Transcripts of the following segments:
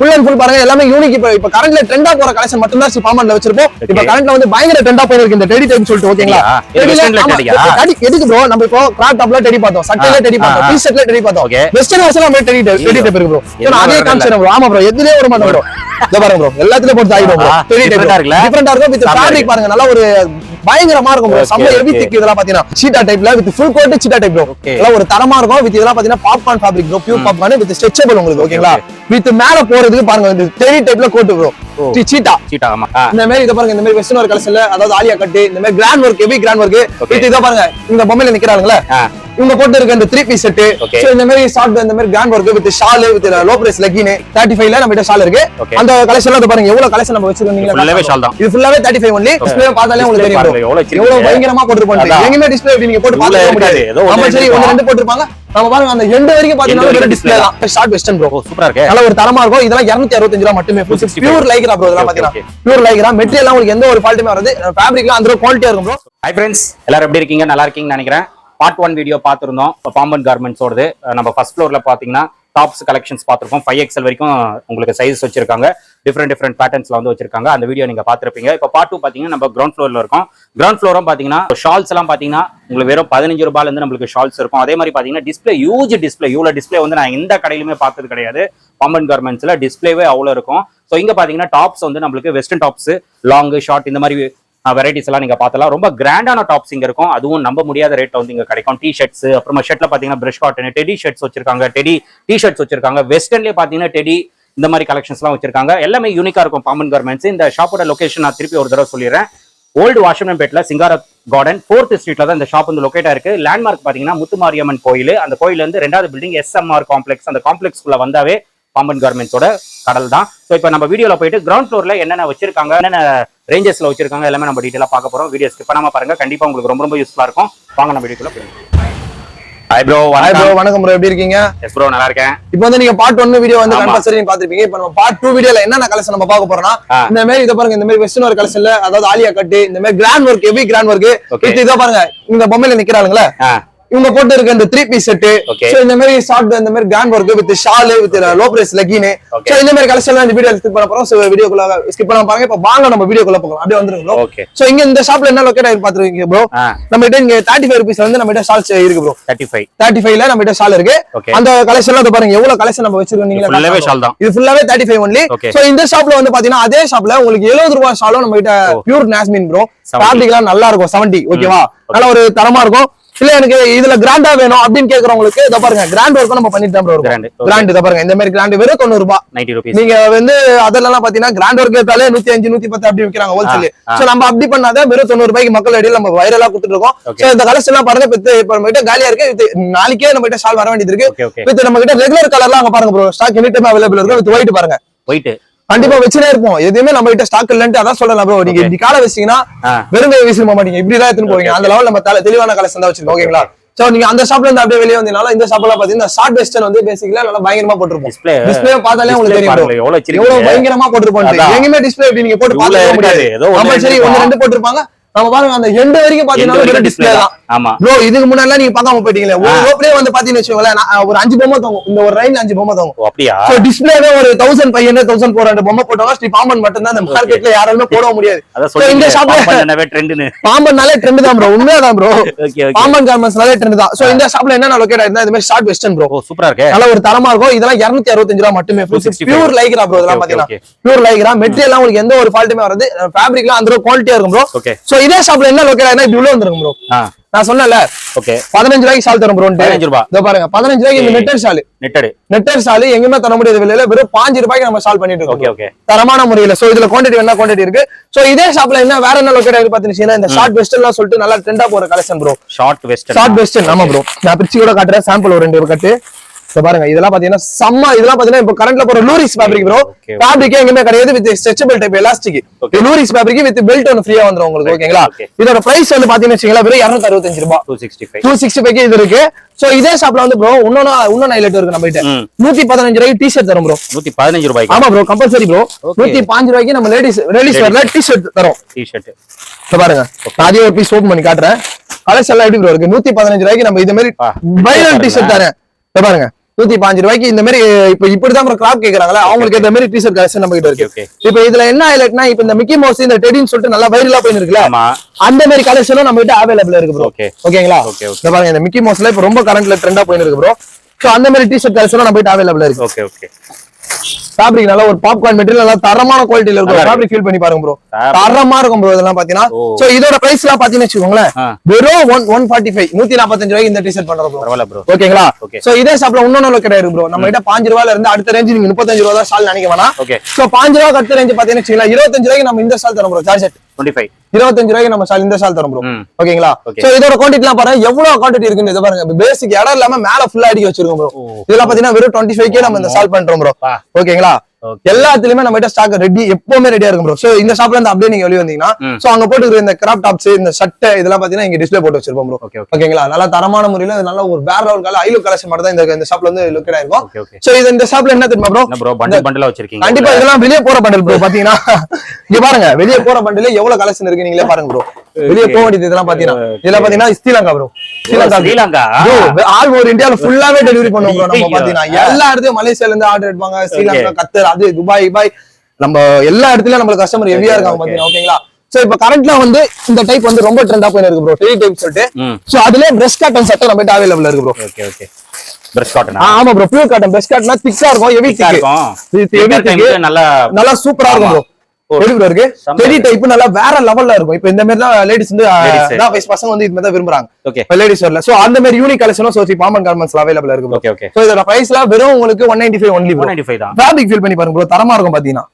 Full and full பாருங்க எல்லாமே unique இப்ப இப்ப கரண்ட்ல ட்ரெண்டா போற கலெக்ஷன் மட்டும் தான் பாம்பன்ல வச்சிருப்போம். இப்ப. கரண்ட்ல வந்து பயங்கர ட்ரெண்டா போயிருக்கு இந்த டெடி டைப் சொல்லிட்டு ஓகேங்களா எதுக்கு ப்ரோ நம்ம இப்போ கிராப் டாப்ல டெடி பார்த்தோம். சட்டையில டெடி பார்த்தோம். டி ஷர்ட்ல டெடி பார்த்தோம். வெஸ்டர்ன் வருஷம் நம்ம டெடி டெடி. டைப் இருக்கு ப்ரோ அதே. காமிச்சேன் ப்ரோ ஆமா ப்ரோ எதுலயே ஒரு மாட்டோம் ப்ரோ இத பாருங்க ப்ரோ எல்லாத்துலயும் போட்டு ஆயிடும் ப்ரோ டெடி டைப் இருக்குல்ல? டிஃபரெண்டா இருக்கும். With fabric. பாருங்க நல்லா ஒரு பயங்கரமா இருக்கும் செம்ம okay. திக் இதெல்லாம் பாத்தீங்கன்னா சீட்டா டைப்ல with full coat cheetah type bro ஒரு தரமா இருக்கும். வித் இதெல்லாம் பாத்தீங்கன்னா popcorn fabric bro pure popcorn with stretchable உங்களுக்கு ஓகேங்களா வித் மேல போறதுக்கு பாருங்க இந்த டெடி டைப்ல கோட் ப்ரோ. சீட்டா சீட்டா ஆமா. இந்த மாதிரி இத பாருங்க இந்த மாதிரி வெஸ்டர்ன் ஒர்க் கலெக்ஷன்ல அதாவது ஆலியா கட்டு இந்த மாதிரி grand work heavy grand work. With இத பாருங்க இந்த பொம்மையில நிக்கிறாங்களே ஆ, இவங்க போட்டு இருக்க இந்த த்ரீ பீஸ் செட் இந்த மாதிரி ஷார்ட் இந்த மாதிரி grand work with shawl with low price legging thirty ஃபைவ்ல நம்ம கிட்ட ஷால் இருக்கு. அந்த கலெக்ஷன்ல பாருங்க எவ்வளவு கலெக்ஷன் நம்ம Full-ஆவே shawl தான். இது ஃபுல்லாவே தேர்ட்டி ஃபைவ் ஒன்லி டிஸ்பிளே பார்த்தாலே உங்களுக்கு தெரியும். எவ்வளவு பயங்கரமா போட்டுருப்பாங்க. எங்கேயுமே டிஸ்பிளே இப்படி நீங்க போட்டு பார்க்கவே. முடியாது. ஏதோ ஒண்ணு கம்பல்சரி ரெண்டு போட்டுருப்பாங்க. நம்ம பாருங்க அந்த எண்டு வரைக்கும் பாத்தீங்கன்னா டிஸ்பிளே தான். ஷார்ட் வெஸ்டர்ன் ப்ரோ சூப்பரா இருக்கு. நல்ல ஒரு தரமா இருக்கும். இதெல்லாம் 265 அறுபத்தஞ்சு ரூபா மட்டுமே. 265. பியூர் லைக்ரா ப்ரோ இதெல்லாம் பாத்தீங்கன்னா. பியூர் லைக்ரா மெட்டீரியல் உங்களுக்கு எந்த ஒரு ஃபால்ட்டுமே வராது. ஃபேப்ரிக்லாம் அந்த குவாலிட்டியா இருக்கும் ப்ரோ ஹை ஃப்ரெண்ட்ஸ் எல்லாரும் எப்படி இருக்கீங்க? நல்லா இருக்கீங்கன்னு நினைக்கிறேன். பார்ட் ஒன் வீடியோ பார்த்துருந்தோம். இப்போ பாம்பன் கார்மெண்ட்ஸோடது நம்ம ஃபர்ஸ்ட் ஃப்ளோர்ல பாத்தீங்கன்னா டாப்ஸ் கலெக்ஷன்ஸ் பார்த்துருக்கோம் ஃபைவ் எக்ஸல் வரைக்கும் உங்களுக்கு சைஸ் வச்சிருக்காங்க. டிஃப்ரெண்ட் டிஃப்ரெண்ட் பேட்டர்ன்ஸ்ல வந்து வச்சிருக்காங்க. அந்த வீடியோ நீங்க பாத்திருப்பீங்க இப்போ பார்ட் டூ பாத்தீங்கன்னா நம்ம கிரவுண்ட் ஃப்ளோர்ல இருக்கும். கிரவுண்ட் ஃப்ளோரும் பாத்தீங்கன்னா ஷால்ஸ் எல்லாம் பாத்தீங்கன்னா உங்களுக்கு வெறும் பதினஞ்சு ரூபாயில இருந்து நம்மளுக்கு ஷால்ஸ் இருக்கும். அதே மாதிரி பாத்தீங்கன்னா டிஸ்பிளே ஹியூஜ் டிஸ்ப்ளே இவ்வளவு டிஸ்ப்ளே வந்து நான் எந்த கடையிலுமே பார்த்தது கிடையாது. பாம்பன் கார்மெண்ட்ஸ்ல டிஸ்பிளேவே அவ்வளவு இருக்கும். ஸோ இங்க பாத்தீங்கன்னா டாப்ஸ் வந்து நம்மளுக்கு வெஸ்டர்ன் டாப்ஸ் லாங் ஷார்ட் இந்த மாதிரி வெரைட்டிஸ் எல்லாம் நீங்க பார்த்தலாம். ரொம்ப கிராண்டான டாப்ஸ் இங்க இருக்கும். அதுவும் நம்ப முடியாத ரேட்ல வந்து இங்க கிடைக்கும். டி ஷர்ட்ஸ் அப்புறமா ஷர்ட்ல பாத்தீங்கன்னா பிரஷ் காட்டன் டெடி ஷர்ட்ஸ் வச்சிருக்காங்க. டெடி டி ஷர்ட்ஸ் வச்சிருக்காங்க. வெஸ்டர்ன்லேயே பாத்தீங்கன்னா டெடி இந்த மாதிரி கலெக்ஷன்ஸ் எல்லாம் வச்சிருக்காங்க. எல்லாமே யூனிக்கா இருக்கும் பாம்பன் கார்மெண்ட்ஸ் இந்த ஷாப்போட லொகேஷன் நான் திருப்பி ஒரு தடவை சொல்லிடுறேன். ஓல்டு வாஷமன்பேட்ல சிங்கார கார்டன் ஃபோர்த் ஸ்ட்ரீட்ல தான் இந்த ஷாப் வந்து லொக்கேட்டாக இருக்கு லேண்ட்மார்க் பாத்தீங்கன்னா முத்துமாரியம்மன் கோயில். அந்த கோயில் இருந்து ரெண்டாவது பில்டிங் எஸ்எம்ஆர் காம்ப்ளெக்ஸ் அந்த காம்ப்ளெக்ஸ்க்குள்ள வந்தாவே பாம்பன் கார்மெண்ட்ஸோட கடல் தான் ஸோ இப்போ நம்ம வீடியோல போயிட்டு கிரவுண்ட் ஃப்ளோர்ல என்னென்ன வச்சிருக்காங்க என்னென்ன ரேஞ்சஸ்ல வச்சிருக்காங்க எல்லாமே நம்ம டீட்டெயிலாக பார்க்க போறோம். வீடியோ ஸ்கிப் பண்ணாம பாருங்க. கண்டிப்பா உங்களுக்கு ரொம்ப ரொம்ப யூஸ்ஃபுல்லா இருக்கும். வாங்க நம்ம வீடியோக்குள்ள போயிடலாம். ஹாய் ப்ரோ ஹாய் ப்ரோ வணக்கம் ப்ரோ எப்படி இருக்கீங்க? எஸ் ப்ரோ நல்லா இருக்கேன். இப்போ வந்து நீங்க பார்ட் ஒன் வீடியோ வந்து. கம்பல்சரி நீங்க பாத்திருப்பீங்க இப்போ நம்ம பார்ட் டூ வீடியோல என்னென்ன கலெக்ஷன் நம்ம பார்க்க போறோம்னா. இந்த மாதிரி இத பாருங்க. இந்த மாதிரி வெஸ்டர்ன் ஒர்க் கலெக்ஷன்ல அதாவது ஆலியா கட்டு இந்த மாதிரி grand work heavy grand work Okay. இது இத பாருங்க. இந்த பொம்மையில நிக்கிறாங்களே ஆ. இவங்க போட்டு இருக்க இந்த three piece set Okay. So இந்த மாதிரி ஷார்ட் இந்த மாதிரி grand work with shawl with low price legging. So இந்த மாதிரி கலெக்ஷன் இந்த வீடியோ ஸ்கிப் பண்ண போறோம். சோ வீடியோக்குள்ள ஸ்கிப் பண்ண பாருங்க. இப்போ வாங்க நம்ம வீடியோக்குள்ள போகலாம். அப்படியே வந்துருங்க ஓகே சோ இங்க இந்த ஷாப்ல என்ன லொகேட் ஆகி பாத்துருக்கீங்க ப்ரோ நம்ம கிட்ட இங்க தேர்ட்டி ஃபைவ் ருபீஸ் வந்து நம்ம கிட்ட ஷால்ஸ் இருக்கு ப்ரோ தேர்ட்டி ஃபைவ் தேர்ட்டி ஃபைவ்ல நம்ம கிட்ட ஷால் இருக்கு அந்த கலெக்ஷன்ல அது பாருங்க எவ்வளவு கலெக்ஷன் நம்ம வச்சிருக்கோம் ஃபுல்லாவே பார்க்கலாம். ஷால் தான். இது ஃபுல்லாவே தேர்ட்டி ஃபைவ் ஒன்லி. சோ இந்த ஷாப்ல வந்து பாத்தீங்கன்னா அதே ஷாப்ல உங்களுக்கு எழுபது ரூபாய் ஷாலும் நம்ம கிட்ட. Pure நாஸ்மின் bro 70. ஃபேப்ரிக் நல்லா இருக்கும். செவன்டி ஓகேவா. நல்ல ஒரு தரமா இருக்கும். இல்ல எனக்கு இதுல கிராண்டா வேணும் அப்படின்னு கேக்குறவங்களுக்கு இத பாருங்க கிராண்ட் ஒர்க்கும் நம்ம பண்ணிட்டு தான் okay. கிராண்ட் இத பாருங்க இந்த மாதிரி கிராண்ட் வெறும் தொண்ணூறு ரூபாய். நைன்டி ருபீஸ் நீங்க வந்து அதெல்லாம் பாத்தீங்கன்னா கிராண்ட் ஒர்க் எடுத்தாலே நூத்தி அஞ்சு நூத்தி பத்து அப்படி விக்கிறாங்க ஹோல்சேல். சோ நம்ம அப்படி பண்ணாத வெறும் தொண்ணூறு ரூபாய்க்கு மக்கள் இடையில நம்ம வைரலா கொடுத்துட்டு இருக்கோம். சோ இந்த கலெக்ஷன் எல்லாம் பாருங்க இப்ப இப்ப நம்ம கிட்ட காலியா இருக்கு. இது நாளைக்கே நம்ம கிட்ட ஷால் வர வேண்டியது இருக்கு. வித் நம்ம கிட்ட ரெகுலர் கலர்லாம் அங்க பாருங்க bro stock any time available இருக்கும் வித் ஒயிட் பாருங்க. போயிட்டு கண்டிப்பா வச்சுனே இருப்போம். எதுவுமே நம்ம கிட்ட ஸ்டாக் இல்லன்ட்டு அதான் சொல்லலாம் ப்ரோ நீங்க. இப்படி கால வச்சீங்கன்னா வெறும் வீசிருக்க மாட்டீங்க. இப்படி தான் எடுத்துன்னு போவீங்க. அந்த லெவல் நம்ம தல- தெளிவான கலெக்ஷன் தான் வச்சிருக்கோம். ஓகேங்களா சோ நீங்க அந்த ஷாப்ல இருந்து அப்படியே வெளியே வந்தீங்கனால இந்த ஷாப்ல பாத்தீங்கன்னா ஷார்ட் வெஸ்டர்ன் வந்து பேசிக்கலா நல்லா பயங்கரமா போட்டிருப்போம். டிஸ்ப்ளே பார்த்தாலே உங்களுக்கு தெரியும். எவ்வளவு பயங்கரமா போட்டிருப்போம். எங்கேயுமே டிஸ்பிளே இப்படி நீங்க போட்டு பார்க்கவே முடியாது. ரெண்டு ஒன்னு. ரெண்டு போட்டிருப்பாங்க. நம்ம பாருங்க அந்த எண்டு வரைக்கும் பாத்தீங்கன்னா டிஸ்ப்ளே தான். ஆமா. ப்ரோ இதுக்கு முன்னாடி நீங்க பார்க்காம போயிட்டீங்களே. ஒரு. ரோப்லயே வந்து பாத்தீங்கன்னு வச்சுக்கோங்களேன் ஒரு அஞ்சு பொம்மை தோங்கும். இந்த ஒரு ரைன் அஞ்சு பொம்மை தோங்கும். அப்படியா? சோ டிஸ்பிளேவே ஒரு thousand five hundred thousand four hundred பொம்மை போட்டவங்க ஸ்ரீ பாம்பன் மட்டும் தான் இந்த மார்க்கெட்ல யாராலுமே போட முடியாது. இந்த ஷாப்ல ட்ரெண்ட்னு பாம்பன்னாலே ட்ரெண்ட் தான் ப்ரோ உண்மையாதான் ப்ரோ பாம்பன் கார்மெண்ட்ஸ்னாலே ட்ரெண்ட் தான். சோ இந்த ஷாப்ல என்ன லொகேட் ஆயிருந்தா இந்த மாதிரி ஷார்ட் வெஸ்டர்ன் ப்ரோ சூப்பரா இருக்கே. நல்ல ஒரு தரமா இருக்கும். இதெல்லாம் இருநூத்தி அறுபத்தஞ்சு ரூபா மட்டுமே. 265. பியூர் லைக்ரா ப்ரோ இதெல்லாம் பாத்தீங்கன்னா. பியூர் லைக்ரா மெட்டீரியல் உங்களுக்கு எந்த ஒரு ஃபால்ட்டுமே வராது. ஃபேப்ரிக்லாம் அந்த குவாலிட்டியா இருக்கும் ப்ரோ ஓகே சோ இதே ஷாப்ல என்ன லொகேட் ஆயிருந்தா இப்படி உள்ள வந்துருங்க ப்ரோ நான் சொன்னேன்ல. ஓகே பதினஞ்சு ரூபாய்க்கு ஷால் தரும் ப்ரோ பதினஞ்சு ரூபா. இதோ பாருங்க பதினஞ்சு ரூபாய்க்கு இந்த. நெட்டர் ஷால் நெட்டடு நெட்டர் ஷால் எங்கேயுமே தர முடியாத விலையில வெறும் பாஞ்சு ரூபாய்க்கு நம்ம ஷால் பண்ணிட்டு இருக்கோம் ஓகே தரமான முறையில. சோ இதுல குவான்டிட்டி என்ன குவான்டிட்டி இருக்கு? சோ இதே ஷாப்ல என்ன வேற என்ன லொகேட் ஆயிருக்கு பாத்தீங்கன்னா இந்த ஷார்ட் வெஸ்டர்ன்லாம் சொல்லிட்டு நல்லா ட்ரெண்டா போற collection bro short west short western ஆமா ப்ரோ நான் பிரிச்சு கூட காட்டுறேன். சாம்பிள் ஒரு ரெண்டு கட்டு. பாருங்க இதெல்லாம் பாத்தீங்கன்னா செம்ம இதெல்லாம் பாத்தீங்கன்னா இப்போ கரண்ட்ல போற lurex fabric bro Okay. Fabric எங்கேயுமே கிடையாது with stretchable type elastic. Lurex fabric with belt ஒன்று ஃப்ரீயா வந்துரும் உங்களுக்கு ஓகேங்களா. இதோட பிரைஸ் வந்து பாத்தீங்கன்னா வச்சுங்களா வெறும் இருநூத்தி அறுபத்தஞ்சு ரூபாய். Two sixty five two sixty five இது இருக்கு. சோ இதே ஷாப்ல வந்து ப்ரோ இன்னொன்னு இன்னொன்னு ஹைலைட் இருக்கு நம்ம கிட்ட. நூத்தி பதினஞ்சு ரூபாய்க்கு டி ஷர்ட் தரும் ப்ரோ நூத்தி பதினஞ்சு ரூபாய்க்கு? ஆமா ப்ரோ கம்பல்சரி ப்ரோ. நூத்தி பாஞ்சு ரூபாய்க்கு நம்ம லேடிஸ் லேடிஸ் வரல டி ஷர்ட் தரோம். டி ஷர்ட் இத பாருங்க அதே ஒரு பீஸ் ஓபன் பண்ணி காட்டுறேன். கலர்ஸ் எல்லாம் எப்படி ப்ரோ இருக்கு? நூத்தி பதினஞ்சு ரூபாய்க்கு நம்ம இது மாதிரி. வைரல் டி ஷர்ட் தரேன் பாருங்க. நூத்தி பாஞ்சு ரூபாய்க்கு இந்த மாதிரி இப்ப இப்படிதான் ப்ரோ கிராப் கேக்குறாங்களா அவங்களுக்கு இந்த மாதிரி டிஷர்ட் கலெக்ஷன் நம்ம கிட்ட இருக்கு. இப்ப இதுல என்ன ஹைலைட்னா இப்ப இந்த மிக்கி மவுஸ் இந்த டெடின்னு சொல்லிட்டு நல்லா வைரலா போயின்னு இருக்குல்ல அந்த மாதிரி கலெக்ஷனும் நம்ம கிட்ட அவைலபிள் இருக்கு ப்ரோ ஓகே ஓகேங்களா ஓகே இந்த பாருங்க இந்த மிக்கி மவுஸ்ல இப்ப ரொம்ப கரண்ட்ல ட்ரெண்டா போயின்னு இருக்கு ப்ரோ சோ அந்த மாதிரி டிஷர்ட் கலெக்ஷனும் நம்ம கிட்ட அவைலபிள் இருக்கு. ஓகே ஓகே ஃபேப்ரிக் நல்லா ஒரு பாப்கார்ன் மெட்டீரியல் நல்லா தரமான குவாலிட்டில இருக்கும். ஃபேப்ரிக் ஃபீல் பண்ணி பாருங்க ப்ரோ. தரமா. இருக்கும் ப்ரோ இதெல்லாம் பாத்தீங்கன்னா. சோ இதோட பிரைஸ் எல்லாம் பாத்தீங்கன்னு வச்சுக்கோங்களேன். வெறும் ஒன் ஒன் ஃபார்ட்டி ஃபைவ் நூத்தி நாற்பத்தஞ்சு ரூபாய்க்கு இந்த டிஷர்ட் பண்றோம் ப்ரோ ஓகேங்களா. சோ இதே ஷாப்ல இன்னொன்னு கிடையாது ப்ரோ நம்ம கிட்ட பாஞ்சு ரூபாயில இருந்து அடுத்த ரேஞ்சு நீங்க முப்பத்தஞ்சு ரூபா தான் ஷால் நினைக்க வேணாம். சோ பாஞ்சு ரூபா அடுத்த ரேஞ்சு பாத்தீங்கன்னா இருபத்தஞ்சு ரூபாய்க்கு நம்ம இந்த ஷால் தரோம் ப்ரோ சார்ஜெட் டுவெண்ட்டி ஃபைவ் இருபத்தஞ்சு ரூபாய்க்கு நம்ம ஷால் இந்த ஷால் தரோம் ப்ரோ ஓகேங்களா. சோ இதோட குவான்டிட்டி எல்லாம் பாருங்க. எவ்வளவு குவான்டிட்டி இருக்குன்னு இதை பாருங்க. பேசிக் இடம் இல்லாம மேல ஃபுல்லா அடிக்க வச்சிருக்கோம் ப்ரோ. இதெல்லாம் பாத்தீங்கன்னா வெறும் டுவெண்ட்டி ஃபைவ் கே நம்ம இந்த சால்வ் பண்றோம் ப்ரோ ஓகேங்களா? ஓகே எல்லாத்துலயுமே நம்ம கிட்ட ஸ்டாக் ரெடி எப்பவுமே ரெடியா இருக்கும் ப்ரோ சோ இந்த ஷாப்ல இருந்து அப்படியே நீங்க வெளிய வந்தீங்கன்னா. சோ அங்க போட்டு இந்த கிராப் டாப்ஸ் இந்த சட்டை இதெல்லாம் பாத்தீங்கன்னா இங்க டிஸ்ப்ளே போட்டு வச்சிருப்போம் ப்ரோ ஓகே ஓகே ஓகேங்களா நல்லா தரமான முறையில நல்ல ஒரு வேற லெவல் கலர் ஐலோ கலெக்ஷன் மட்டும் தான் இந்த ஷாப்ல வந்து லுக்கட் ஆயிருக்கும் சோ இது இந்த ஷாப்ல என்ன தெரியுமா ப்ரோ ப்ரோ பண்டில் பண்டிலா வச்சிருக்கீங்க கண்டிப்பா இதெல்லாம் வெளிய போற பண்டல் ப்ரோ பாத்தீங்கன்னா. இங்க பாருங்க வெளிய போற பண்டல எவ்வளவு கலெக்ஷன் இருக்கு நீங்களே பாருங்க ப்ரோ வெளிய போக வேண்டியது இதெல்லாம் பாத்தீங்கன்னா. இதெல்லாம் பாத்தீங்கன்னா Sri Lanka bro Sri Lanka. All over இந்தியால ஃபுல்லாவே டெலிவரி பண்ணுவோம் நம்ம. பாத்தீங்கன்னா. எல்லா இடத்துலயும் மலேசியால இருந்து ஆர்டர் எடுப்பாங்க ஸ்ரீலங்கா கத்தர் அது துபாய் துபாய் நம்ம எல்லா இடத்துலயும் நம்மளுக்கு கஸ்டமர் ஹெவியா இருக்காங்க. பாத்தீங்கன்னா ஓகேங்களா சோ இப்ப கரண்ட்ல வந்து இந்த டைப் வந்து ரொம்ப ட்ரெண்டா போயிருக்கு இருக்கு ப்ரோ த்ரீ டைப் சொல்லிட்டு. சோ அதுலயே பிரஸ்ட் காட்டன் சட்டை நம்ம அவைலபிள் இருக்கு ப்ரோ ஓகே ஓகே பிரஷ் காட்டனா ஆமா ப்ரோ பியூர் காட்டன் பிரஸ்ட் காட்டனா திக்கா இருக்கும். ஹெவி திக் இருக்கும். நல்லா நல்லா சூப்பரா இருக்கும் ப்ரோ ஓ. எப்படி ப்ரோ இருக்கு? செம்ம டெடி இருக்கு. டைப் நல்லா வேற லெவல்ல இருக்கும். இப்போ இந்த மாதிரி தான் லேடிஸ் வந்து Ladies. தான் வயசு பசங்க வந்து இது மாதிரி தான் விரும்புறாங்க ஓகே லேடிஸ் வரல சோ அந்த மாதிரி யூனிக் கலெக்ஷனும் சோசி பாமன் கார்மெண்ட்ஸ்ல அவைலபிள் இருக்கு ஓகே ஓகே சோ இதோட பிரைஸ்ல வெறும் உங்களுக்கு one ninety five only one bro ninety five தான். ஃபேப்ரிக் ஃபீல் பண்ணி பாருங்க ப்ரோ தரமா இருக்கும் பாத்தீங்கன்னா.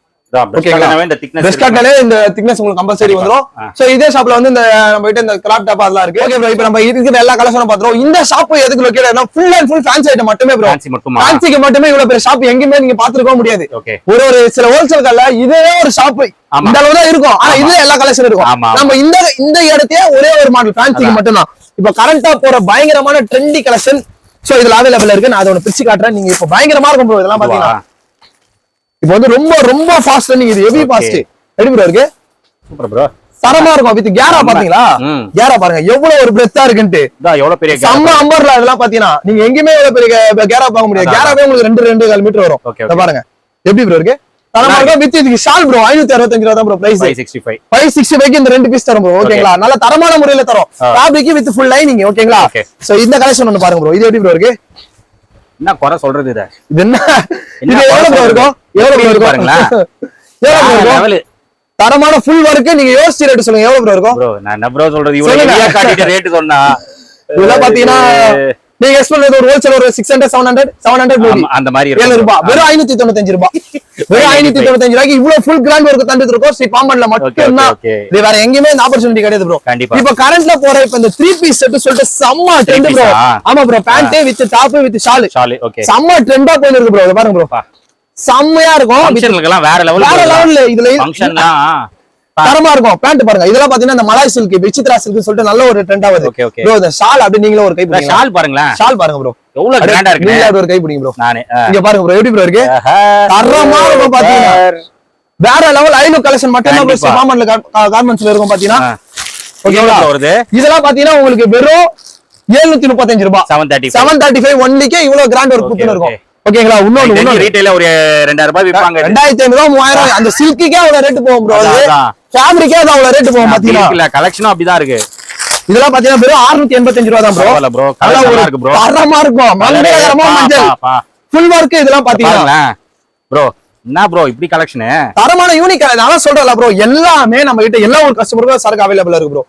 இந்த thickness பெஸ்ட் இருக்கு. காட்னாலே இந்த திக்னஸ் உங்களுக்கு கம்பல்சரி வந்துரும். சோ இதே ஷாப்ல வந்து இந்த நம்ம கிட்ட இந்த கிராப் டாப் அதெல்லாம் இருக்கு. ஓகே ப்ரோ இப்போ நம்ம இருக்கிற எல்லா கலெக்ஷனும் பாத்துறோம் இந்த ஷாப் எதுக்கு லொக்கேட் ஆனா full and full fancy item மட்டுமே ப்ரோ ஃபேன்சிக்கு மட்டுமே? இவ்வளவு பெரிய ஷாப் எங்கேயுமே நீங்க பாத்துருக்க முடியாது. ஒரு ஒரு சில ஹோல்சேல் இதே ஒரு ஷாப். இந்த அளவு தான் இருக்கும். ஆனா இதுல எல்லா கலெக்ஷன் இருக்கும். நம்ம இந்த இந்த இடத்தையே ஒரே ஒரு மாடல் ஃபேன்சிக்கு மட்டும்தான். இப்ப கரண்டா போற பயங்கரமான ட்ரெண்டி கலெக்ஷன் சோ இதுல அவைலபிள் இருக்கு. நான் அதை ஒன்று பிரிச்சு காட்டுறேன். நீங்க இப்ப பயங்கரமா இருக்கும் ப்ரோ இதெல்லாம் பாத்தீங்கன்னா. இப்ப வந்து ரொம்ப ரொம்ப ஃபாஸ்ட் ரன்னிங் இது ஹெவி. ஃபாஸ்ட் எப்படி ப்ரோ இருக்கு? சூப்பர் ப்ரோ தரமா இருக்கும் வித் கேரா. பாத்தீங்களா. கேரா பாருங்க எவ்வளவு ஒரு பிரெத்தா இருக்குன்ட்டு. எவ்வளவு பெரிய. செம்ம அம்பர்ல இதெல்லாம் பாத்தீங்கன்னா நீங்க எங்கேயுமே இவ்வளவு பெரிய கேரா பார்க்க முடியாது. கேராவே உங்களுக்கு ரெண்டு ரெண்டு கால் மீட்டர் வரும். பாருங்க. எப்படி ப்ரோ இருக்கு? தரமா இருக்கும் வித் இதுக்கு ஷால் ப்ரோ ஐநூத்தி அறுபத்தஞ்சு ரூபா தான் bro price 565 five sixty five இந்த ரெண்டு பீஸ் தரும் ப்ரோ ஓகேங்களா நல்ல தரமான முறையில தரும். ஃபேப்ரிக் வித் ஃபுல் லைனிங் ஓகேங்களா. சோ இந்த கலெக்ஷன் ஒன்னு பாருங்க ப்ரோ இது எப்படி ப்ரோ இருக்கு? என்ன குறை சொல்றது இத? என்ன? இது எவ்வளவு ப்ரோ? இருக்கும்? எவ்வளவு பாருங்களேன். எவ்வளவு தரமான ஃபுல் ஒர்க் நீங்க யோசிச்சு ரேட் சொல்லுங்க. எவ்வளவு ப்ரோ இருக்கும்? ப்ரோ நான் என்ன ப்ரோ சொல்றது? இவ்வளவு. ஹெவியா காட்டிட்டு ரேட் சொன்னா. இதெல்லாம் பாத்தீங்கன்னா நீங்க எக்ஸ்பிளைன் பண்ணது ஒரு ஹோல்சேல் ஒரு six hundred seven hundred seven hundred அந்த மாதிரி ஏழு. ரூபாய் வெறும் ஐநூத்தி தொண்ணூத்தஞ்சு ரூபாய் வெறும் ஐநூத்தி தொண்ணூத்தஞ்சு. ரூபாய்க்கு இவ்வளவு ஃபுல் கிராண்ட் ஒர்க் தந்துட்டு இருக்கோம் ஸ்ரீ பாம்பன்ல மட்டும் தான். இது வேற எங்கேயுமே இந்த ஆப்பர்ச்சுனிட்டி கிடையாது ப்ரோ. இப்ப கரண்ட்ல போற இப்ப இந்த த்ரீ பீஸ் செட் சொல்லிட்டு செம்ம ட்ரெண்ட் ப்ரோ? ஆமா bro pant with top with shawl shawl okay செம்ம ட்ரெண்டா போயிட்டு இருக்கு ப்ரோ பாருங்க ப்ரோ. செம்மையா இருக்கும். வேற லெவல் வேற லெவல்ல இதுல தரமா இருக்கும். பேண்ட் பாருங்க. இதெல்லாம் பாத்தீங்கன்னா இந்த மலாய் சில்க் விசித்ரா சில்க் சொல்லிட்டு நல்ல ஒரு ட்ரெண்ட் okay. ப்ரோ இந்த ஷால் அப்படி நீங்களும் ஒரு கை பிடிங்க. ஷால் பாருங்களேன். ஷால் பாருங்க ப்ரோ எவ்வளவு கிராண்டா இருக்கு நீங்க ஒரு கை பிடிங்க ப்ரோ நானே இங்க பாருங்க ப்ரோ எப்படி ப்ரோ இருக்கு? தரமா இருக்கும் பாத்தீங்கன்னா. வேற லெவல் ஐநூறு கலெக்ஷன் மட்டும் தான். மாமன்ல கார்மெண்ட்ஸ்ல இருக்கும் பாத்தீங்கன்னா. ஓகேங்களா வருது? இதெல்லாம் பாத்தீங்கன்னா உங்களுக்கு வெறும் எழுநூத்தி முப்பத்தஞ்சு ரூபாய். Seven thirty seven thirty five ஒன்லிக்கே இவ்வளவு கிராண்ட் ஒரு குத்துன்னு இருக்கும். ஓகேங்களா இன்னொன்னு ரீட்டைல ஒரு ரெண்டாயிரம் ரூபாய் விற்பாங்க. ரெண்டாயிரத்தி ஐநூறு மூவாயிரம் அந்த சில்க்குக்கே அவ்வளவு ரேட் போகும் ப்ரோ அதான், அதான். ஃபேப்ரிக்கே அது அவ்வளவு ரேட் போகும் பாத்தீங்கன்னா இல்ல கலெக்ஷனும் அப்படிதான் இருக்கு. இதெல்லாம் பாத்தீங்கன்னா வெறும் 685 எண்பத்தஞ்சு ரூபா தான் ப்ரோ ப்ரோ இருக்கு ப்ரோ தரமா இருக்கும். மங்களகரமா மஞ்சள். ஃபுல் ஒர்க் இதெல்லாம் பாத்தீங்கன்னா. ப்ரோ என்ன ப்ரோ இப்படி கலெக்ஷனு தரமான யூனிக் நான் சொல்றேன்ல ப்ரோ எல்லாமே நம்ம கிட்ட எல்லா ஒரு கஸ்டமருக்கும் சரக்கு அவைலபிள் இருக்கு ப்ரோ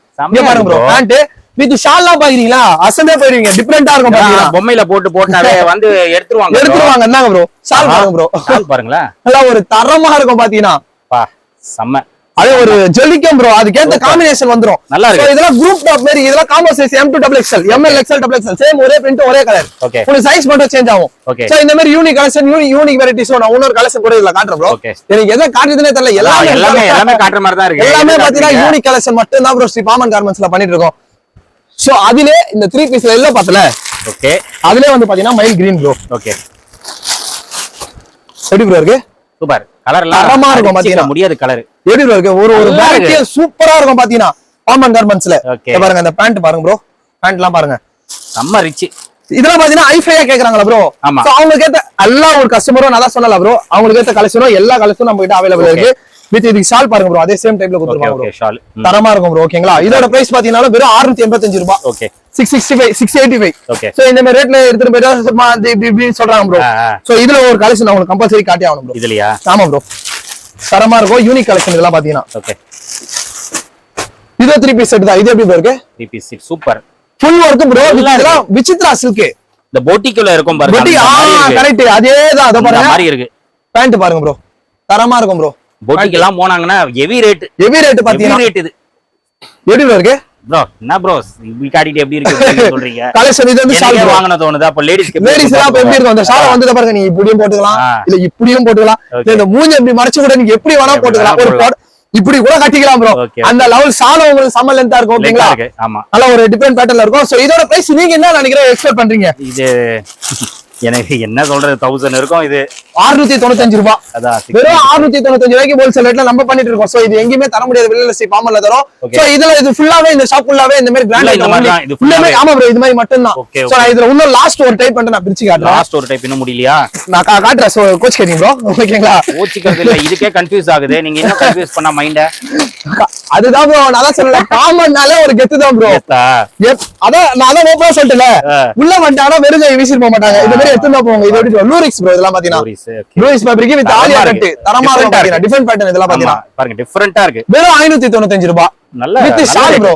பாருங்க ப்ரோ இருக்கு bro. பேண்ட் வித் ஷால்லாம் பாக்குறீங்களா? அசந்தே போயிருவீங்க டிஃபரெண்டா இருக்கும் பாத்தீங்கன்னா பொம்மையில போட்டு போட்டாவே வந்து எடுத்துருவாங்க. எடுத்துருவாங்க. என்னங்க ப்ரோ ஷால் பாருங்க ப்ரோ ஷால் பாருங்களேன். நல்லா ஒரு தரமா இருக்கும் பாத்தீங்கன்னா. பா செம்ம. அது ஒரு ஜெல்லிக்கம் ப்ரோ அதுக்கேத்த காம்பினேஷன் வந்துரும். நல்லா இருக்கு. இதெல்லாம் குரூப் டாப் மாதிரி இதெல்லாம் combo size M two double XL M L XL double XL same ஒரே பிரிண்ட் ஒரே கலர் ஓகே உங்களுக்கு சைஸ் மட்டும் சேஞ்ச் ஆகும். ஓகே சோ இந்த மாதிரி யூனிக் கலெக்ஷன் யூனிக் வெரைட்டிஸ் நான் இன்னொரு கலெக்ஷன் கூட இதுல காட்டுறேன் ப்ரோ. எனக்கு எதை காட்டுறதுனே தெரியல. எல்லாமே எல்லாமே காட்டுற மாதிரி தான் இருக்கு. எல்லாமே பாத்தீங்கன்னா? யூனிக் கலெக்ஷன் மட்டும் தான் ப்ரோ ஸ்ரீ பாமன் கார்மெண்ட்ஸ்ல பண்ணிட்டு இருக்கோம். சோ அதிலே இந்த த்ரீ பீஸ்ல எல்லாம் பார்த்தல ஓகே அதிலே வந்து பாத்தீங்கன்னா மைல் கிரீன் ப்ரோ ஓகே எப்படி ப்ரோ இருக்கு? சூப்பர் கலர் எல்லாம் தரமா இருக்கும் பாத்தீங்கன்னா. முடியாது கலர் எப்படி ப்ரோ இருக்கு? ஒரு ஒரு நல்லா. வெரைட்டியா சூப்பரா இருக்கும் பாத்தீங்கன்னா. பாமன் கார்மெண்ட்ஸ்ல. பாருங்க இந்த பேண்ட் பாருங்க ப்ரோ பேண்ட் எல்லாம் பாருங்க. செம்ம ரிச் இதெல்லாம் பாத்தீங்கன்னா ஐஃபையா கேக்குறாங்களா ப்ரோ ஆமா. அவங்களுக்கு ஏத்த எல்லா ஒரு கஸ்டமரும் தான் சொன்னல ப்ரோ அவங்களுக்கு ஏத்த கலெக்ஷனும் எல்லா கலெக்ஷனும் நம்ம கிட்ட அவைலபிள் இருக்கு வித் இதுக்கு ஷால் பாருங்க ப்ரோ அதே சேம் டைப்ல கொடுத்துருவாங்க ஷால் தரமா இருக்கும் ப்ரோ ஓகேங்களா இதோட பிரைஸ் பாத்தீங்கன்னா வெறும் 685 எண்பத்தஞ்சு ரூபாய். Okay six sixty five six eighty five okay so இந்த மாதிரி ரேட்ல எடுத்துட்டு போயிட்டா சும்மா இப்படி இப்படி சொல்றாங்க ப்ரோ சோ இதுல ஒரு கலெக்ஷன் உங்களுக்கு கம்பல்சரி காட்டி ஆகணும் ப்ரோ இதுலயா? ஆமா ப்ரோ தரமா இருக்கும் யூனிக் கலெக்ஷன் இதெல்லாம் பாத்தீங்கன்னா. ஓகே இது த்ரீ பீஸ் செட் தான். இது எப்படி இருக்கு? Three piece super full work bro. இதெல்லாம் விசித்ரா சில்க் இந்த போட்டிக்குள்ள இருக்கும் பாருங்க. ஆ. கரெக்ட் அதே தான் அதை அந்த பாருங்க. மாதிரி இருக்கு. பேண்ட் பாருங்க ப்ரோ தரமா இருக்கும் ப்ரோ போட்டிக்கு எல்லாம் போனாங்கன்னா ஹெவி ரேட் ஹெவி ரேட் பாத்தீங்கன்னா ரேட் இது. எப்படி bro இருக்கு? ப்ரோ என்ன ப்ரோ இப்படி காட்டிட்டு எப்படி இருக்கு சொல்றீங்க? கலெக்ஷன் இது வந்து ஷால் வாங்கின தோணுது. அப்ப லேடிஸ்க்கு லேடிஸ் எல்லாம் இப்ப எப்படி இருக்கும்? அந்த ஷால வந்து பாருங்க நீ இப்படியும் போட்டுக்கலாம். இல்ல இப்படியும் போட்டுக்கலாம். இந்த மூஞ்சி இப்படி மறைச்சு கூட நீங்க எப்படி வேணா போட்டுக்கலாம். ஒரு இப்படி கூட கட்டிக்கலாம் ப்ரோ. அந்த லெவல் ஷால உங்களுக்கு செம்ம லென்த்தா இருக்கும் ஓகேங்களா? ஆமா. நல்ல ஒரு டிஃபரெண்ட் பேட்டர்ல இருக்கும். சோ இதோட பிரைஸ் நீங்க என்ன நினைக்கிறீங்க? எக்ஸ்பெக்ட் பண்றீங்க. இது எனக்கு என்ன சொல்றது? தௌசண்ட் இருக்கும் இது. 695 தொண்ணூத்தஞ்சு ரூபாய் வெறும் 695 தொண்ணூத்தஞ்சு ரூபாய்க்கு ஹோல்சேல் ரேட்ல நம்ம பண்ணிட்டு இருக்கோம். சோ இது எங்கேயுமே தர முடியாது. வெளியில ஸ்ரீ பாமல்ல தரோம். சோ இதுல இது ஃபுல்லாவே இந்த ஷாப் ஃபுல்லாவே இந்த மாதிரி கிராண்ட் இது full-ஆவே. ஆமா ப்ரோ இது மாதிரி மட்டும் தான் சோ. இதுல இன்னும் லாஸ்ட் ஒரு டைப் பண்ணிட்டு நான் பிரிச்சு காட்டுறேன். லாஸ்ட் ஒரு டைப் இன்னும் முடியலையா? நான் காட்டுறேன். சோ கோச் கேட்டிங் ப்ரோ ஓகேங்களா? ஓச்சிக்கிறது இல்ல. இதுக்கே கன்ஃபியூஸ் ஆகுது. நீங்க இன்னும் கன்ஃபியூஸ் பண்ணா மைண்ட அதுதான் ப்ரோ நான் தான் சொல்லல. காமன்னாலே ஒரு கெத்து தான் ப்ரோ அதான் நான் அதான் ஓப்பனா சொல்லிட்டேன் ஆ. உள்ள வந்துட்டாங்கன்னா வெறும் வீசிட்டு போக மாட்டாங்க. இந்த மாதிரி எடுத்துட்டு போவாங்க இது எப்படி லூரிக்ஸ் ப்ரோ இதெல்லாம் பாத்தீங்கன்னா. Lurex fabric with Alia. Cut தரமா இருக்கு. டிஃபரெண்ட் பேட்டர்ன் இதெல்லாம் பாத்தீங்கன்னா. பாருங்க டிஃபரெண்டா இருக்கு. வெறும் ஐநூத்தி தொண்ணூத்தஞ்சு ரூபாய் நல்ல with shawl bro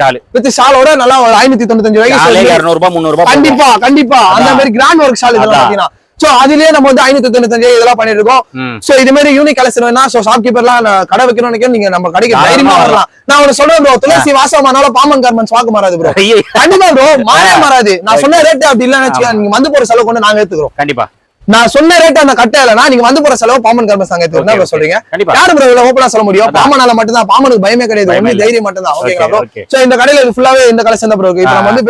shawl with ஷாலோட நல்லா ஒரு ஐநூத்தி தொண்ணூத்தஞ்சு ரூபாய்க்கு இருநூறு ரூபாய் முந்நூறு ரூபாய் கண்டிப்பா கண்டிப்பா. அந்த. மாதிரி கிராண்ட் ஒர்க் ஷால் இதெல்லாம். பாத்தீங்கன்னா. சோ அதுலயே நம்ம வந்து ஐநூத்தி தொண்ணூத்தஞ்சு இதெல்லாம் பண்ணிட்டு இருக்கோம். சோ இது மாதிரி யூனிக் கலெக்ஷன் வேணா சோ ஷாப் கீப்பர்லாம் கடை வைக்கணும்னு நீங்க நம்ம கடைக்கு தைரியமா வரலாம். நான் உனக்கு சொல்றேன் ப்ரோ துளசி வாசமானால பாமன் கார்மெண்ட்ஸ் வாக்கு மாறாது ப்ரோ. கண்டிப்பா ப்ரோ மாறவே மாறாது. நான் சொன்ன ரேட் அப்படி இல்லன்னு நீங்க வந்து போற செலவு கொண்டு நாங்க ஏத்துக்கிறோம். கண்டிப்பா. நான் சொன்ன ரேட் அந்த கட்ட இல்லனா நீங்க வந்து போற செலவு பாமன் ஏத்துக்கிறோம் Okay, என்ன. சொல்றீங்க. யாரு ப்ரோ இவ்வளவு ஓப்பனா சொல்ல முடியும். பாமனால மட்டும் தான் பாமனுக்கு பயமே கிடையாது. இல்ல. தைரியம் மட்டும் தான் ஓகேங்களா ப்ரோ. சோ இந்த கடையில இது ஃபுல்லாவே இந்த கலெக்ஷன் தான் ப்ரோ இப்போ நம்ம. வந்து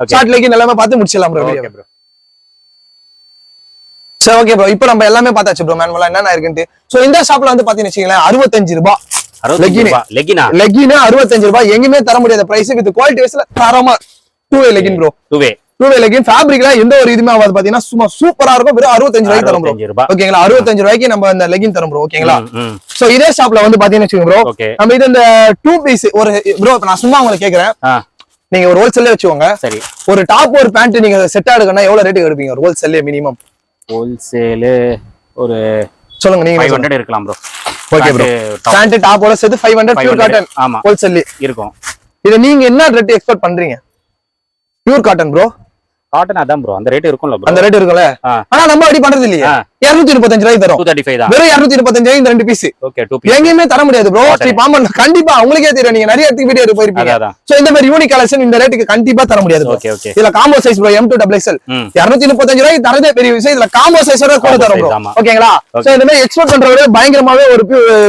Okay. ஷார்ட் எல்லாமே பார்த்து முடிச்சிடலாம் ப்ரோ ஓகே ப்ரோ சரி ஓகே ப்ரோ இப்போ நம்ம எல்லாமே பார்த்தாச்சு ப்ரோ மேனுவலா என்னென்ன இருக்குன்ட்டு. சோ இந்த ஷாப்ல வந்து பாத்தீங்கன்னு வச்சுக்கங்களேன் அறுபத்தஞ்சு ரூபாய். அறுபத்தஞ்சு. ரூபாய். லெகினா லெகின் அறுபத்தஞ்சு ரூபாய். எங்கேயுமே தர முடியாத பிரைஸ் வித் குவாலிட்டி வைஸ்ல தரமா. Two way legging bro two way two way legging ஃபேப்ரிக்ல எந்த ஒரு இதுமே ஆகாது. பாத்தீங்கன்னா சும்மா சூப்பரா இருக்கும். வெறும் அறுபத்தஞ்சு ரூபாய்க்கு தரும் ப்ரோ 65 ரூபாய். ஓகேங்களா? அறுபத்தஞ்சு ரூபாய்க்கு நம்ம இந்த லெகின் தரும் ப்ரோ ஓகேங்களா? சோ இதே ஷாப்ல வந்து பாத்தீங்கன்னு வச்சுக்கோங்க ப்ரோ நம்ம இது இந்த டூ பீஸ் ஒரு ப்ரோ நான் சும்மா உங்களுக்கு கேக்குறேன். நீங்க ஒரு ஹோல்சேல்லே வச்சுக்கோங்க. சரி. ஒரு டாப் ஒரு பேண்ட் நீங்க செட் எடுக்கணும்னா எவ்வளவு ரேட்டுக்கு எடுப்பீங்க? ஒரு ஹோல்சேல்லே மினிமம் ஹோல்சேலு ஒரு சொல்லுங்க நீங்க இருக்கலாம் ப்ரோ ஓகே ப்ரோ பேண்ட் டாப்போட சேர்த்து ஃபைவ் ஹண்ட்ரட் பியூர் 500 காட்டன் ஆமா. ஹோல்சேல்லி இருக்கும். இதை நீங்க என்ன ரேட் எக்ஸ்பெக்ட் பண்றீங்க? பியூர் காட்டன் ப்ரோ காட்டன் அதான் ப்ரோ அந்த ரேட் இருக்கும்ல ப்ரோ அந்த ரேட் இருக்குல்ல ஆ. ஆனா நம்ம அப்படி பண்றது இல்லையே. ஆ. இருநூத்தி முப்பத்தஞ்சு ரூபாய்க்கு தரும். டூ தேர்ட்டி ஃபைவ் தான். வெறும் இருநூத்தி முப்பத்தஞ்சு ரூபாய்க்கு இந்த ரெண்டு பீஸ் ஓகே டூ பீஸ் எங்கேயுமே தர முடியாது ப்ரோ. ஸ்ரீ பாம்பன் கண்டிப்பா உங்களுக்கே தெரியும். நீங்க நிறைய இடத்துக்கு வீடியோ போயிருப்பீங்க. சோ இந்த மாதிரி யூனிக் கலெக்ஷன் இந்த ரேட்டுக்கு கண்டிப்பா தர முடியாது. ஓகே ஓகே இதுல combo size bro M two double XL ம். இருநூத்தி முப்பத்தஞ்சு ரூபாய்க்கு தரதே பெரிய விஷயம். இதுல காம்போ சைஸோட கூட Combo தரும் ப்ரோ. ஓகேங்களா. சோ இந்த மாதிரி எக்ஸ்போர்ட் பண்றவரே பயங்கரமாவே ஒரு